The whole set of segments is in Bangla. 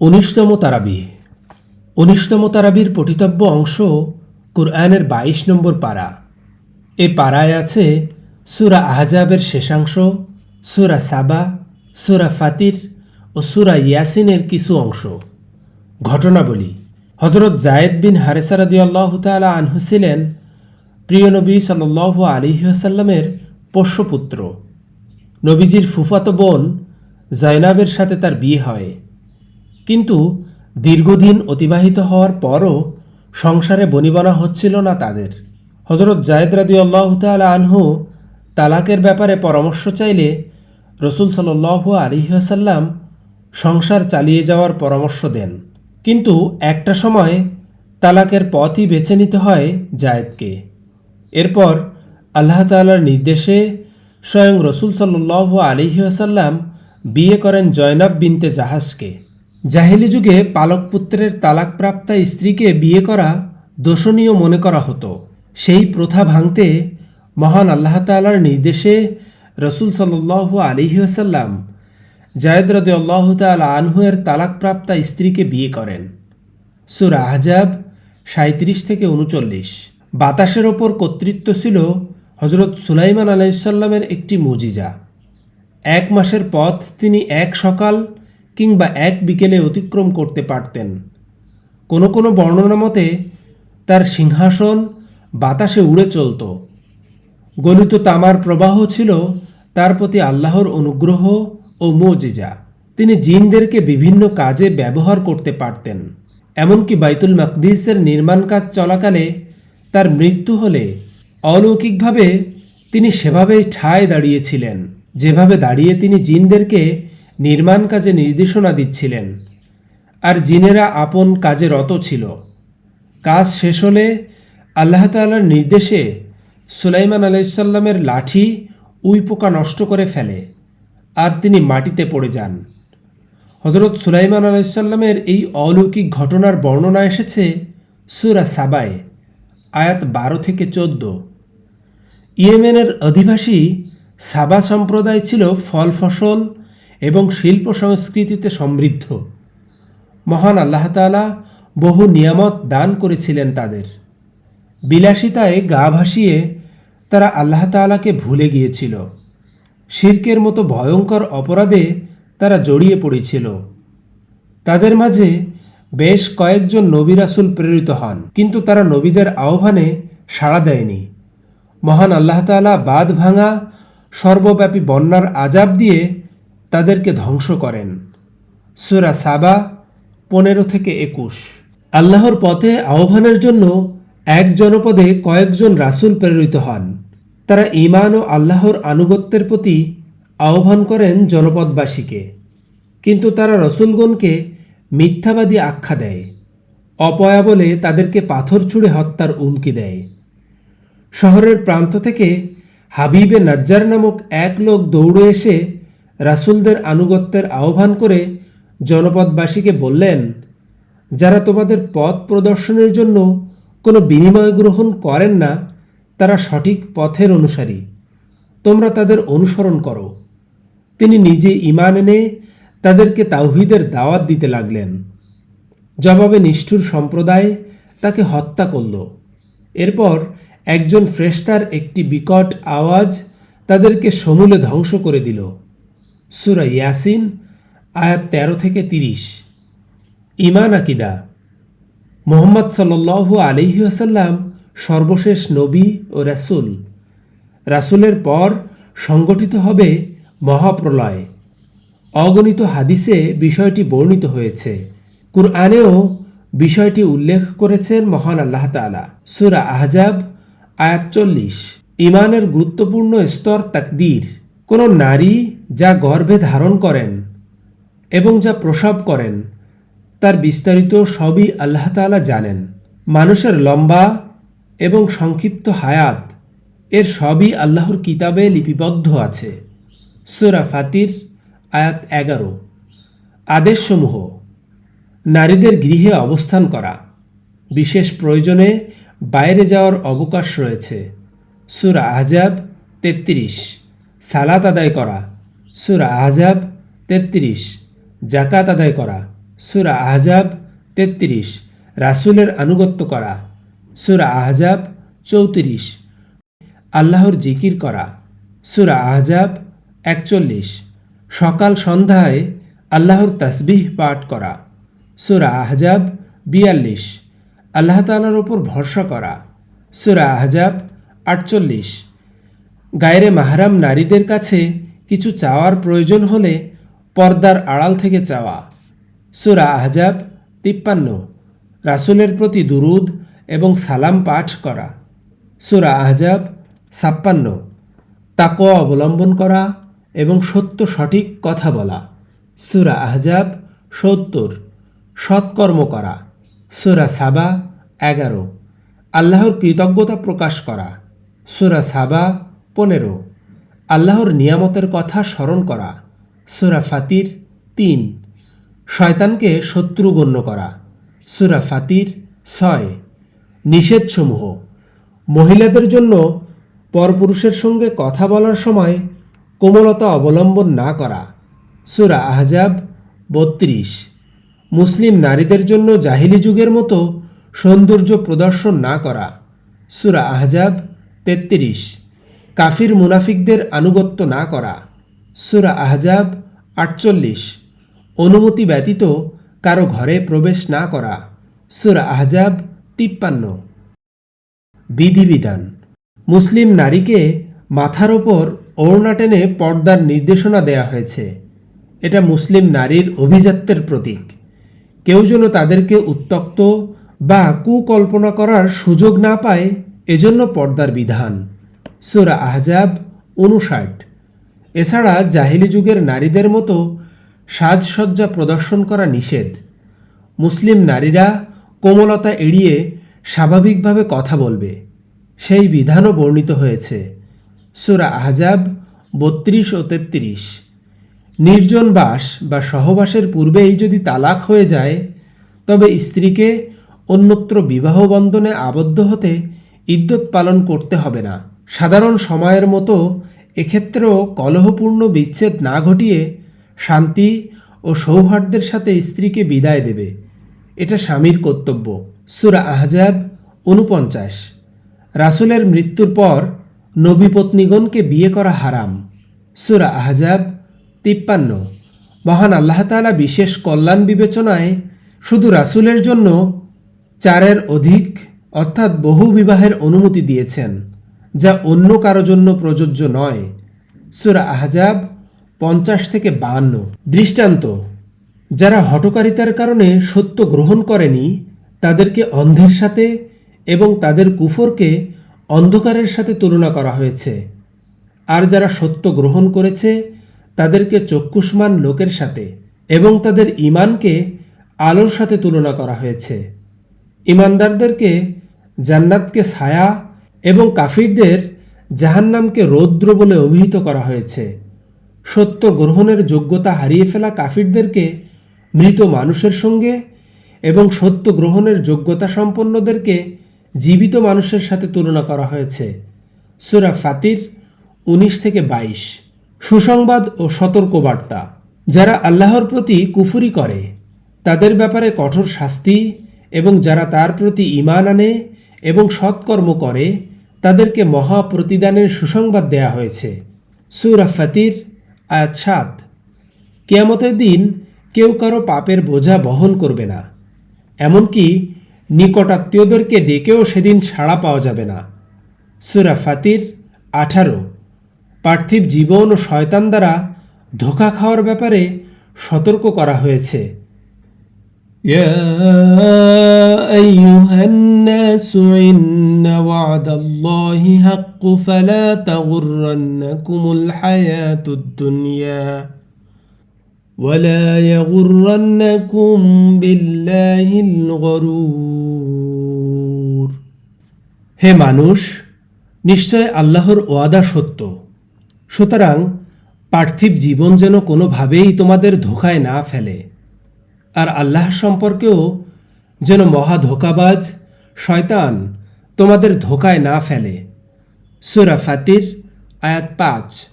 উনিশতম তারাবি। উনিশতম তারাবির পঠিতব্য অংশ কুরআনের বাইশ নম্বর পারা। এ পাড়ায় আছে সুরা আহজাবের শেষাংশ, সুরা সাবা, সুরা ফাতির ও সুরা ইয়াসিনের কিছু অংশ। ঘটনাবলী। হজরত জায়েদ বিন হারেসারাদি আল্লাহ তালা আনহু ছিলেন প্রিয় নবী সাল্লাহ আলিহাসাল্লামের পোষ্যপুত্র। নবীজির ফুফাতো বোন জয়নাবের সাথে তার বিয়ে হয়। কিন্তু দীর্ঘদিন অতিবাহিত হওয়ার পরও সংসারে বনিবনা হচ্ছিল না তাদের। হজরত জায়দ রাদি আল্লাহ তালা আনহু তালাকের ব্যাপারে পরামর্শ চাইলে রসুল সাল্লু আলিহাসাল্লাম সংসার চালিয়ে যাওয়ার পরামর্শ দেন। কিন্তু একটা সময় তালাকের পথই বেছে নিতে হয় জায়েদকে। এরপর আল্লাহ তালার নির্দেশে স্বয়ং রসুল সাল্লু আলিহাসাল্লাম বিয়ে করেন জয়নাব বিনতে জাহাজকে। জাহেলি যুগে পালক পুত্রের তালাকপ্রাপ্তা স্ত্রীকে বিয়ে করা দোষণীয় মনে করা হতো। সেই প্রথা ভাঙতে মহান আল্লাহ তালার নির্দেশে রসুল সাল্লু আলিহাসাল্লাম জায়দ রদে আল্লাহ তাল আনহুয়ের তালাকপ্রাপ্তা স্ত্রীকে বিয়ে করেন। সুর আহজাব সাঁত্রিশ থেকে উনচল্লিশ। বাতাসের ওপর কর্তৃত্ব ছিল হজরত সুলাইমান আলাইসাল্লামের একটি মুজিজা। এক মাসের পথ তিনি এক সকাল কিংবা এক বিকেলে অতিক্রম করতে পারতেন। কোনো কোনো বর্ণনা মতে তার সিংহাসন বাতাসে উড়ে চলত। গলিত তামার প্রবাহ ছিল তার প্রতি আল্লাহর অনুগ্রহ ও মোজিজা। তিনি জিনদেরকে বিভিন্ন কাজে ব্যবহার করতে পারতেন। এমনকি বাইতুল মাকদিসের নির্মাণ কাজ চলাকালে তার মৃত্যু হলে অলৌকিকভাবে তিনি সেভাবেই ঠায় দাঁড়িয়েছিলেন। যেভাবে দাঁড়িয়ে তিনি জিনদেরকে নির্মাণ কাজে নির্দেশনা দিচ্ছিলেন। আর জিনেরা আপন কাজে রত ছিল। কাজ শেষ হলে আল্লাহ তাল্লার নির্দেশে সুলাইমান আলাইসাল্লামের লাঠি উই পোকা নষ্ট করে ফেলে আর তিনি মাটিতে পড়ে যান। হজরত সুলাইমান আলাইসাল্লামের এই অলৌকিক ঘটনার বর্ণনা এসেছে সুরা সাবায়, আয়াত বারো থেকে চোদ্দ। ইয়েমেনের অধিবাসী সাবা সম্প্রদায় ছিল ফল ফসল এবং শিল্প সংস্কৃতিতে সমৃদ্ধ। মহান আল্লাহ তালা বহু নিয়ামত দান করেছিলেন তাদের। বিলাসিতায় গা ভাসিয়ে তারা আল্লাহ তালাকে ভুলে গিয়েছিল। শির্কের মতো ভয়ঙ্কর অপরাধে তারা জড়িয়ে পড়েছিল। তাদের মাঝে বেশ কয়েকজন নবী রাসুল প্রেরিত হন, কিন্তু তারা নবীদের আহ্বানে সাড়া দেয়নি। মহান আল্লাহ তালা বাঁধ ভাঙা সর্বব্যাপী বন্যার আজাব দিয়ে তাদেরকে ধ্বংস করেন। সুরা সাবা পনেরো থেকে একুশ। আল্লাহর পথে আহ্বানের জন্য এক জনপদে কয়েকজন রাসুল প্রেরিত হন। তারা ইমান ও আল্লাহর আনুগত্যের প্রতি আহ্বান করেন জনপদবাসীকে। কিন্তু তারা রসুলগণকে মিথ্যাবাদী আখ্যা দেয়। অপয়া বলে তাদেরকে পাথর ছুঁড়ে হত্যার উমকি দেয়। শহরের প্রান্ত থেকে হাবিবে নাজ্জার নামক এক লোক দৌড়ে এসে রাসুলদের আনুগত্যের আহ্বান করে জনপদবাসীকে বললেন, যারা তোমাদের পথ প্রদর্শনের জন্য কোনো বিনিময় গ্রহণ করেন না, তারা সঠিক পথের অনুসারী। তোমরা তাদের অনুসরণ করো। তিনি নিজে ইমান এনে তাদেরকে তাওহিদের দাওয়াত দিতে লাগলেন। জবাবে নিষ্ঠুর সম্প্রদায় তাকে হত্যা করল। এরপর একজন ফ্রেস্তার একটি বিকট আওয়াজ তাদেরকে সমূলে ধ্বংস করে দিল। সুরা ইয়াসিন, আয়াত তেরো থেকে তিরিশ। ইমান আকিদা। মোহাম্মদ সাল্লু আলিহি আসাল্লাম সর্বশেষ নবী ও রাসুল। রাসুলের পর সংগঠিত হবে মহাপ্রলয়। অগণিত হাদিসে বিষয়টি বর্ণিত হয়েছে। কুরআনেও বিষয়টি উল্লেখ করেছেন মহান আল্লাহ তালা সুরা আহজাব, আয়াত চল্লিশ। ইমানের গুরুত্বপূর্ণ স্তর তাকদির। কোনো নারী যা গর্ভে ধারণ করেন এবং যা প্রসব করেন, তার বিস্তারিত সবই আল্লাহ তালা জানেন। মানুষের লম্বা এবং সংক্ষিপ্ত হায়াত, এর সবই আল্লাহর কিতাবে লিপিবদ্ধ আছে। সুরা ফাতির, আয়াত এগারো। আদেশসমূহ, নারীদের গৃহে অবস্থান করা। বিশেষ প্রয়োজনে বাইরে যাওয়ার অবকাশ রয়েছে। সুরা আহজাব তেত্রিশ, সালাত আদায় করা। সুরা আহজাব তেত্রিশ। জাকাত আদায় করা। সুরা আহজাব তেত্রিশ। রাসুলের আনুগত্য করা। সুরা আহজাব চৌত্রিশ। আল্লাহর জিকির করা। সুরা আহজাব একচল্লিশ। সকাল সন্ধ্যায় আল্লাহর তাসবিহ পাঠ করা। সুরা আহজাব বিয়াল্লিশ। আল্লাহ তালার ওপর ভরসা করা। সুরা আহজাব আটচল্লিশ। গায়রে মাহারাম নারীদের কাছে কিছু চাওয়ার প্রয়োজন হলে পর্দার আড়াল থেকে চাওয়া। সুরা আহজাব তিপ্পান্ন। রাসুলের প্রতি দুরুদ এবং সালাম পাঠ করা। সুরা আহজাব ছাপ্পান্ন। তাকোয়া অবলম্বন করা এবং সত্য সঠিক কথা বলা। সুরা আহজাব সত্তর। সৎকর্ম করা। সুরা সাবা এগারো। আল্লাহর কৃতজ্ঞতা প্রকাশ করা। সুরা সাবা পনেরো। আল্লাহর নিয়ামতের কথা স্মরণ করা। সুরা ফাতির তিন। শয়তানকে শত্রু গণ্য করা। সুরা ফাতির ছয়। নিষেধসমূহ। মহিলাদের জন্য পরপুরুষের সঙ্গে কথা বলার সময় কোমলতা অবলম্বন না করা। সুরা আহজাব বত্রিশ। মুসলিম নারীদের জন্য জাহিলি যুগের মতো সৌন্দর্য প্রদর্শন না করা। সুরা আহজাব তেত্রিশ। কাফির মুনাফিকদের আনুগত্য না করা। সুরা আহজাব আটচল্লিশ। অনুমতি ব্যতীত কারও ঘরে প্রবেশ না করা। সুরা আহজাব তিপ্পান্ন। বিধিবিধান। মুসলিম নারীকে মাথার ওপর ওড়না টেনে পর্দার নির্দেশনা দেয়া হয়েছে। এটা মুসলিম নারীর অভিজাত্যের প্রতীক। কেউ যেন তাদেরকে উত্তক্ত বা কুকল্পনা করার সুযোগ না পায়, এজন্য পর্দার বিধান। সুরা আহজাব উনষাট এছাড়া জাহিলি যুগের নারীদের মতো সাজসজ্জা প্রদর্শন করা নিষেধ। মুসলিম নারীরা কোমলতা এড়িয়ে স্বাভাবিকভাবে কথা বলবে। সেই বিধানও বর্ণিত হয়েছে। সুরা আহজাব বত্রিশ ও তেত্রিশ। নির্জন বাস বা সহবাসের পূর্বেই যদি তালাক হয়ে যায়, তবে স্ত্রীকে অন্যত্র বিবাহ বন্ধনে আবদ্ধ হতে ইদ্যত পালন করতে হবে না। সাধারণ সময়ের মতো এক্ষেত্রেও কলহপূর্ণ বিচ্ছেদ না ঘটিয়ে শান্তি ও সৌহার্দ্যের সাথে স্ত্রীকে বিদায় দেবে। এটা স্বামীর কর্তব্য। সুরা আহজাব উনপঞ্চাশ। রাসুলের মৃত্যুর পর নবী পত্নীগণকে বিয়ে করা হারাম। সুরা আহজাব তিপ্পান্ন। মহান আল্লাহ তাআলা বিশেষ কল্যাণ বিবেচনায় শুধু রাসুলের জন্য চারের অধিক অর্থাৎ বহু বিবাহের অনুমতি দিয়েছেন। যা অন্য কারও জন্য প্রযোজ্য নয়। সুরা আহজাব পঞ্চাশ থেকে বাহান্ন। দৃষ্টান্ত, যারা হটকারিতার কারণে সত্য গ্রহণ করেনি, তাদেরকে অন্ধের সাথে এবং তাদের কুফরকে অন্ধকারের সাথে তুলনা করা হয়েছে। আর যারা সত্য গ্রহণ করেছে, তাদেরকে চক্ষুষ্মান লোকের সাথে এবং তাদের ইমানকে আলোর সাথে তুলনা করা হয়েছে। ইমানদারদেরকে জান্নাতকে ছায়া এবং কাফিরদের জাহান্নামকে রৌদ্র বলে অভিহিত করা হয়েছে। সত্য গ্রহণের যোগ্যতা হারিয়ে ফেলা কাফিরদেরকে মৃত মানুষের সঙ্গে এবং সত্য গ্রহণের যোগ্যতা সম্পন্নদেরকে জীবিত মানুষের সাথে তুলনা করা হয়েছে। সুরা ফাতির উনিশ থেকে বাইশ। সুসংবাদ ও সতর্কবার্তা। যারা আল্লাহর প্রতি কুফুরি করে, তাদের ব্যাপারে কঠোর শাস্তি এবং যারা তার প্রতি ইমান আনে এবং সৎকর্ম করে তাদেরকে মহা প্রতিদানের সুসংবাদ দেয়া হয়েছে। সুরা ফাতির, আয়াত সাত। কেয়ামতের দিন কেউ কারও পাপের বোঝা বহন করবে না। এমনকি নিকটাত্মীয়দেরকে ডেকেও সেদিন সাড়া পাওয়া যাবে না। সুরা ফাতির, আঠারো। পার্থিব জীবন ও শয়তান দ্বারা ধোকা খাওয়ার ব্যাপারে সতর্ক করা হয়েছে। يا أيها الناس إن وعد الله حق فلا تغرنكم الحياة الدنيا ولا يغرنكم بالله الغرور হে মানুষ নিশ্চয় আল্লাহর ওয়াদা সত্য সুতরাং পার্থিব জীবন যেন কোনোভাবেই তোমাদের ধোকায় না ফেলে আর আল্লাহ সম্পর্কেও যেন মহা ধোকাবাজ, শয়তান তোমাদের ধোকায় না ফেলে। সুরা ফাতির, আয়াত পাঁচ।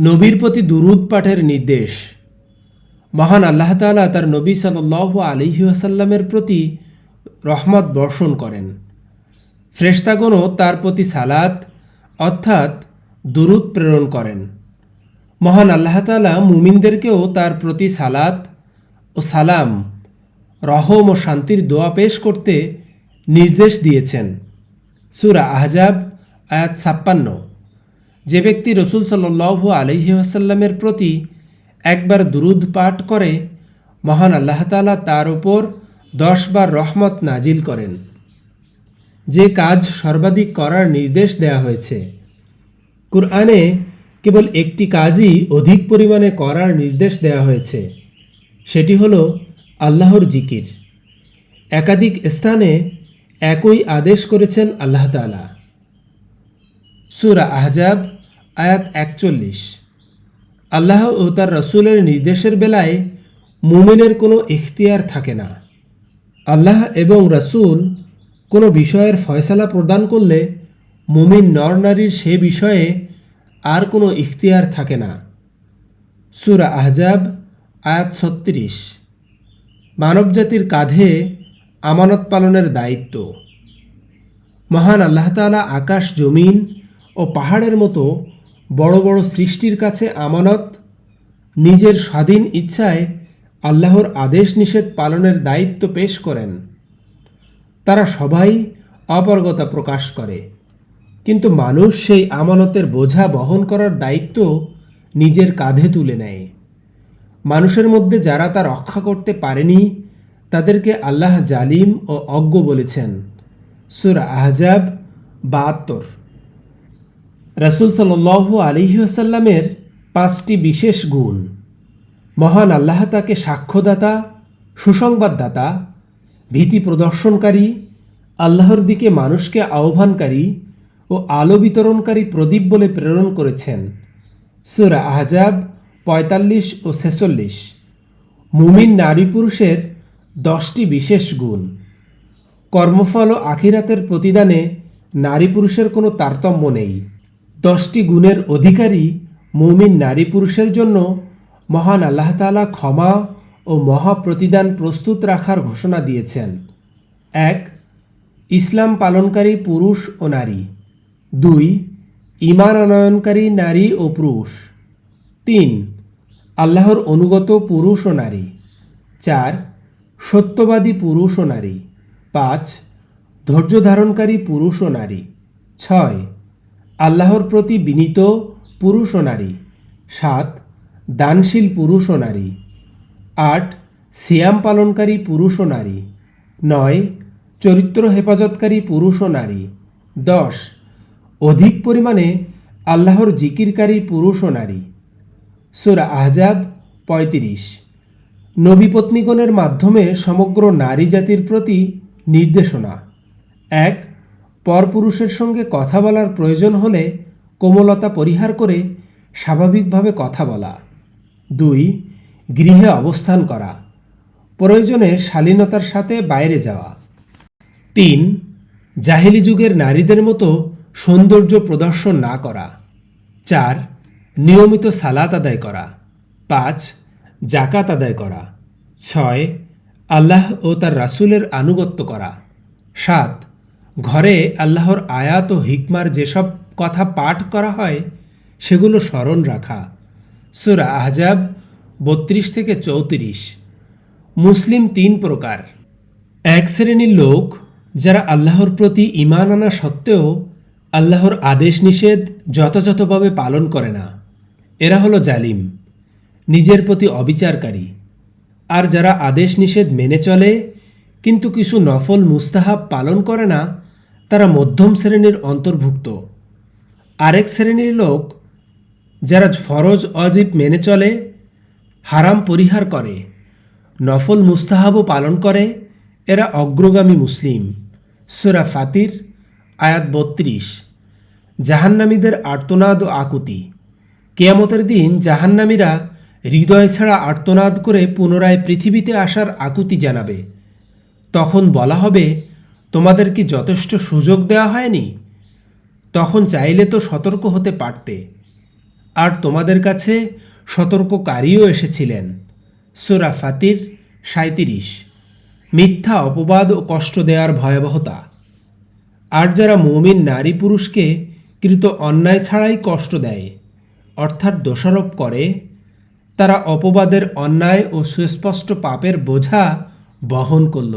নবীর প্রতি দুরুদ পাঠের নির্দেশ। মহান আল্লাহ তাআলা তার নবী সাল্লাহ আলিহি আসাল্লামের প্রতি রহমত বর্ষণ করেন। ফ্রেশতাগণও তার প্রতি সালাত, অর্থাৎ দুরুদ প্রেরণ করেন। মহান আল্লাহ তাআলা মুমিনদেরকেও তার প্রতি সালাত ও সালাম, রহম ও শান্তির দোয়া পেশ করতে নির্দেশ দিয়েছেন। সুরা আহজাব, আয়াত ছাপ্পান্ন। যে ব্যক্তি রসুল সাল্লু আলহি আসাল্লামের প্রতি একবার দুরুদ পাঠ করে, মহান আল্লাহ তালা তার উপর দশবার রহমত নাজিল করেন। যে কাজ সর্বাধিক করার নির্দেশ দেয়া হয়েছে। কুরআনে কেবল একটি কাজই অধিক পরিমাণে করার নির্দেশ দেয়া হয়েছে। সেটি হলো আল্লাহর জিকির। একাধিক স্থানে একই আদেশ করেছেন আল্লাহ তাআলা। সুরা আহজাব, আয়াত একচল্লিশ। আল্লাহ ও তার রসুলের নির্দেশের বেলায় মুমিনের কোনো ইখতিয়ার থাকে না। আল্লাহ এবং রসুল কোনো বিষয়ের ফয়সালা প্রদান করলে মুমিন নরনারীর সে বিষয়ে আর কোনো ইখতিয়ার থাকে না। সুরা আহজাব আয়াত ছত্রিশ। মানবজাতির কাঁধে আমানত পালনের দায়িত্ব। মহান আল্লাহ তাআলা আকাশ, জমিন ও পাহাড়ের মতো বড় বড় সৃষ্টির কাছে আমানত, নিজের স্বাধীন ইচ্ছায় আল্লাহর আদেশ নিষেধ পালনের দায়িত্ব পেশ করেন। তারা সবাই অপারগতা প্রকাশ করে। কিন্তু মানুষ সেই আমানতের বোঝা বহন করার দায়িত্ব নিজের কাঁধে তুলে নেয়। মানুষের মধ্যে যারা তা রক্ষা করতে পারেনি, তাদেরকে আল্লাহ জালিম ও অজ্ঞ বলেছেন। সুরা আহজাব বাহাত্তর। রাসুল সাল্লু আলিহাসাল্লামের পাঁচটি বিশেষ গুণ। মহান আল্লাহ তাকে সাক্ষ্যদাতা, সুসংবাদদাতা, ভীতি প্রদর্শনকারী, আল্লাহর দিকে মানুষকে আহ্বানকারী ও আলো বিতরণকারী প্রদীপ বলে প্রেরণ করেছেন। সুরা আহজাব পঁয়তাল্লিশ ও ছেচল্লিশ। মুমিন নারী পুরুষের দশটি বিশেষ গুণ। কর্মফল ও আখিরাতের প্রতিদানে নারী পুরুষের কোনো তারতম্য নেই। দশটি গুণের অধিকারী মুমিন নারী পুরুষের জন্য মহান আল্লাহ তাআলা ক্ষমা ও মহা প্রতিদান প্রস্তুত রাখার ঘোষণা দিয়েছেন। এক, ইসলাম পালনকারী পুরুষ ও নারী। দুই ইমান আনয়নকারী নারী ও পুরুষ। তিন আল্লাহর অনুগত পুরুষ ও নারী। চার, সত্যবাদী পুরুষ ও নারী। পাঁচ, ধৈর্য ধারণকারী পুরুষ ও নারী। ছয়, আল্লাহর প্রতি বিনীত পুরুষ ও নারী। সাত, দানশীল পুরুষ ও নারী। আট, সিয়াম পালনকারী পুরুষ ও নারী। নয়, চরিত্র হেফাজতকারী পুরুষ ও নারী। দশ, অধিক পরিমাণে আল্লাহর জিকিরকারী পুরুষ ও নারী। সুরা আহজাব পঁয়ত্রিশ। নবী পত্নীগণের মাধ্যমে সমগ্র নারী জাতির প্রতি নির্দেশনা। এক, পরপুরুষের সঙ্গে কথা বলার প্রয়োজন হলে কোমলতা পরিহার করে স্বাভাবিকভাবে কথা বলা। দুই, গৃহে অবস্থান করা। প্রয়োজনে শালীনতার সাথে বাইরে যাওয়া। তিন, জাহেলি যুগের নারীদের মতো সৌন্দর্য প্রদর্শন না করা। চার নিয়মিত সালাত আদায় করা। পাঁচ জাকাত আদায় করা। ছয়, আল্লাহ ও তার রাসূলের আনুগত্য করা। সাত, ঘরে আল্লাহর আয়াত ও হিকমার যেসব কথা পাঠ করা হয়, সেগুলো স্মরণ রাখা। সুরা আহজাব বত্রিশ থেকে চৌত্রিশ। মুসলিম তিন প্রকার। এক শ্রেণির লোক, যারা আল্লাহর প্রতি ইমান আনা সত্ত্বেও আল্লাহর আদেশ নিষেধ যথাযথভাবে পালন করে না। এরা হলো জালিম, নিজের প্রতি অবিচারকারী। আর যারা আদেশ নিষেধ মেনে চলে, কিন্তু কিছু নফল মুস্তাহাব পালন করে না, তারা মধ্যম শ্রেণির অন্তর্ভুক্ত। আরেক শ্রেণির লোক, যারা ফরজ অজীব মেনে চলে, হারাম পরিহার করে, নফল মুস্তাহাবও পালন করে, এরা অগ্রগামী মুসলিম। সুরা ফাতির, আয়াত বত্রিশ। জাহান্নামীদের আর্তনাদ ও আকুতি। কেয়ামতের দিন জাহান্নামীরা হৃদয় ছাড়া আর্তনাদ করে পুনরায় পৃথিবীতে আসার আকুতি জানাবে। তখন বলা হবে, তোমাদের কি যথেষ্ট সুযোগ দেওয়া হয়নি? তখন চাইলে তো সতর্ক হতে পারতে। আর তোমাদের কাছে সতর্ককারীও এসেছিলেন। সুরা ফাতির সাঁত্রিশ মিথ্যা অপবাদ ও কষ্ট দেওয়ার ভয়াবহতা। আর যারা মৌমিন নারী পুরুষকে কৃত অন্যায় ছাড়াই কষ্ট দেয় অর্থাৎ দোষারোপ করে, তারা অপবাদের অন্যায় ও সুস্পষ্ট পাপের বোঝা বহন করল।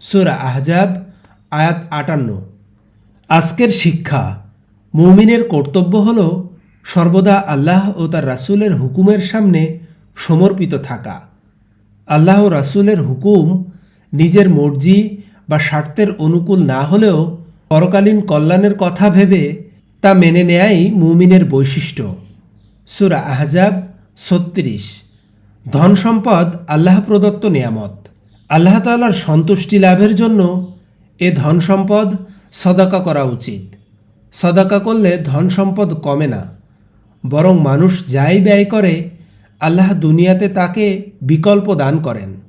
সুরা আহজাব, আয়াত আটান্ন। আজকের শিক্ষা, মুমিনের কর্তব্য হল সর্বদা আল্লাহ ও তার রাসূলের হুকুমের সামনে সমর্পিত থাকা। আল্লাহ ও রাসূলের হুকুম নিজের মর্জি বা স্বার্থের অনুকূল না হলেও পরকালীন কল্যাণের কথা ভেবে তা মেনে নেয়াই মুমিনের বৈশিষ্ট্য। সুরা আহজাব ছত্রিশ। ধন সম্পদ, আল্লাহ প্রদত্ত নিয়ামত। আল্লাহ তাআলার সন্তুষ্টি লাভের জন্য এ ধন সম্পদ সদাকা করা উচিত। সদাকা করলে ধন সম্পদ কমে না। বরং মানুষ যাই ব্যয় করে, আল্লাহ দুনিয়াতে তাকে বিকল্প দান করেন।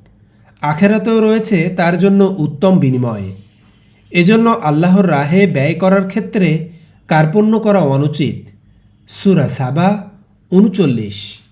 আখেরাতেও রয়েছে তার জন্য উত্তম বিনিময়। এজন্য আল্লাহর রাহে ব্যয় করার ক্ষেত্রে কার্পণ্য করা অনুচিত। সুরা সাবা উনচল্লিশ।